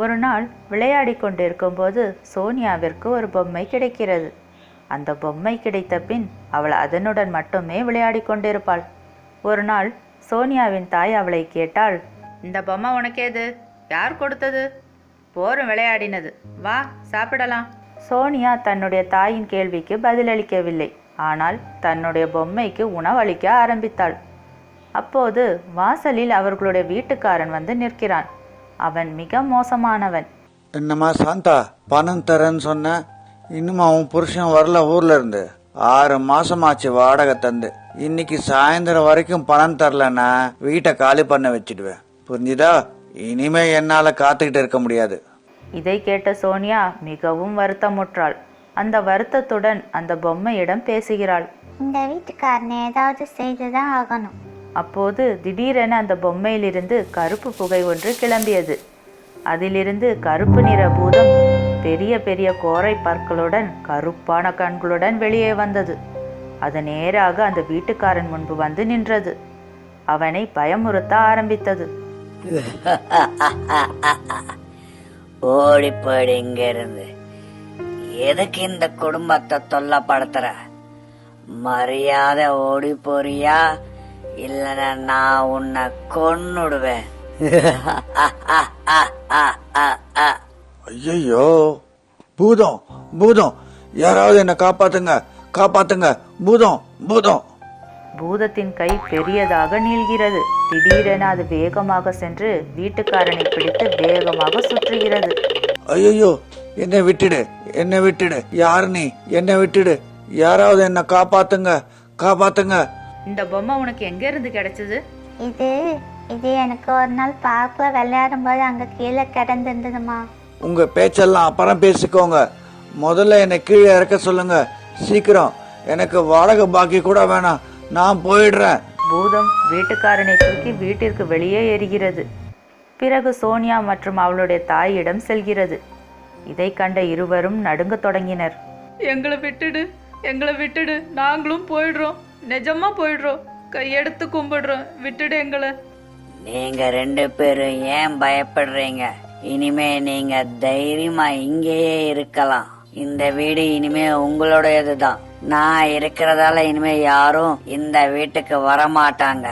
ஒரு நாள் விளையாடி கொண்டிருக்கும்போது சோனியாவிற்கு ஒரு பொம்மை கிடைக்கிறது. அந்த பொம்மை கிடைத்த பின் அவள் அதனுடன் மட்டுமே விளையாடி கொண்டிருப்பாள். ஒரு நாள் சோனியாவின் தாய் அவளை கேட்டாள் இந்த பொம்மை உனக்கேது யார் கொடுத்தது? போரும் விளையாடினது. வா சாப்பிடலாம். சோனியா தன்னுடைய தாயின் கேள்விக்கு பதிலளிக்கவில்லை. ஆனால் தன்னுடைய பொம்மைக்கு உணவளிக்க ஆரம்பித்தாள். அப்போது வாசலில் அவர்களுடைய வீட்டுக்காரன் வந்து நிற்கிறான். அவன் மிக மோசமானவன். என்னம்மா சாந்தா பணம் தரேன்னு சொன்ன இன்னும் அவன் புருஷன் வரல ஊர்ல இருந்து. ஆறு மாசமாச்சு வாடகை தந்து. இன்னைக்கு சாயந்தரம் வரைக்கும் பணம் தரலன்னா வீட்டை காலி பண்ண வச்சிடுவேன். புரிஞ்சுதா? இனிமே என்னால காத்துக்கிட்டு இருக்க முடியாது. இதை கேட்ட சோனியா மிகவும் வருத்தமுற்றாள். அந்த வருத்தத்துடன் அந்த பொம்மையிடம் பேசுகிறாள். இந்த வீட்டுக்காரனை ஏதாவது செய்துதான் ஆகணும். அப்போது திடீரென அந்த பொம்மையிலிருந்து கருப்பு புகை ஒன்று கிளம்பியது. அதிலிருந்து கருப்பு நிற பூதம் பெரிய பெரிய கோரை பற்களுடன் கருப்பான கண்களுடன் வெளியே வந்தது. அது நேராக அந்த வீட்டுக்காரன் முன்பு வந்து நின்றது. அவனை பயமுறுத்த ஆரம்பித்தது. ஓடி போயிடு இங்க இருந்து எதுக்கு இந்த குடும்பத்தை தொல்லப்படுத்துற? மரியாதை ஓடி போறியா? இல்லைன்னா நான் உன்னை கொன்னுடுவேன். ஐயோ பூதம் பூதம். யாராவது என்ன காப்பாத்துங்க காப்பாத்துங்க. பூதம் பூதம். பூதத்தின் கை பெரியதாக நீள்கிறது. திடீரென அது வேகமாக சென்று வீட்டுக்காரனை பிடித்து வேகமாக சுற்றுகிறது. ஐயோ என்னை விட்டுடு என்னை விட்டுடு. யார் நீ? என்னை விட்டுடு. யாராவது என்ன காப்பாத்துங்க காப்பாத்துங்க. இந்த பொம்மை உனக்கு எங்க இருந்து கிடைச்சது? இது இது எனக்கு ஒரு நாள் பார்க்கில் விளையாடும் போது அங்கே கீழே கிடந்திருந்ததுமா. உங்க பேச்செல்லாம் அப்புறம் பேசிக்கோங்க. முதல்ல என்னை கீழே இறக்க சொல்லுங்க. சீக்கிரம். எனக்கு வாடகை பாக்கி கூட வேணாம். நான் போயிடுறேன். பூதம் வீட்டுக்காரனை தூக்கி வீட்டிற்கு வெளியே எறிகிறது. பிறகு சோனியா மற்றும் அவளுடைய தாயிடம் செல்கிறது. இதை கண்ட இருவரும் நடுங்கத் தொடங்கினர். எங்களை விட்டுடு எங்களை விட்டுடு. நாங்களும் போயிடுறோம். நிஜமா போயிடுறோம். கையெடுத்து கும்பிடுறோம். விட்டுடு எங்களை. நீங்க ரெண்டு பேரும் ஏன் பயப்படுறீங்க? இனிமே நீங்க தைரியமா இங்கேயே இருக்கலாம். இந்த வீடு இனிமே உங்களுடையதுதான். நான் இருக்கிறதால இனிமே யாரும் இந்த வீட்டுக்கு வர மாட்டாங்க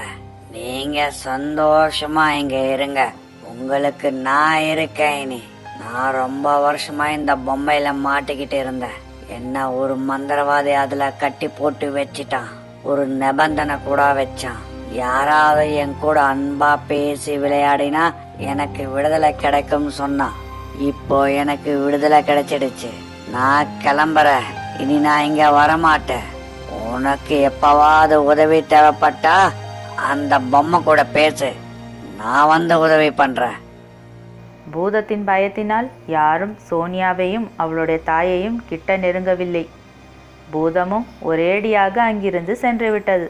நீங்க சந்தோஷமா இங்க இருங்க. உங்களுக்கு நான் இருக்கேன் இனி. நான் ரொம்ப வருஷமா இந்த பொம்மையில மாட்டிக்கிட்டு இருந்தேன். என்ன ஒரு மந்திரவாதி அதுல கட்டி போட்டு வச்சிட்டான். ஒரு நிபந்தனை கூட வச்சான். யாராவது என் கூட அன்பா பேசி விளையாடினா எனக்கு விடுதலை கிடைக்கும் சொன்னான். இப்போ எனக்கு விடுதலை கிடைச்சிடுச்சு. நான் கிளம்புறேன். இனி நான் இங்க வரமாட்டேன். உனக்கு எப்பவாவது உதவி தேவைப்பட்டா அந்த பொம்மை கூட பேசு. நான் வந்து உதவி பண்றேன். பூதத்தின் பயத்தினால் யாரும் சோனியாவையும் அவளுடைய தாயையும் கிட்ட நெருங்கவில்லை. பூதமும் ஒரேடியாக அங்கிருந்து சென்று விட்டது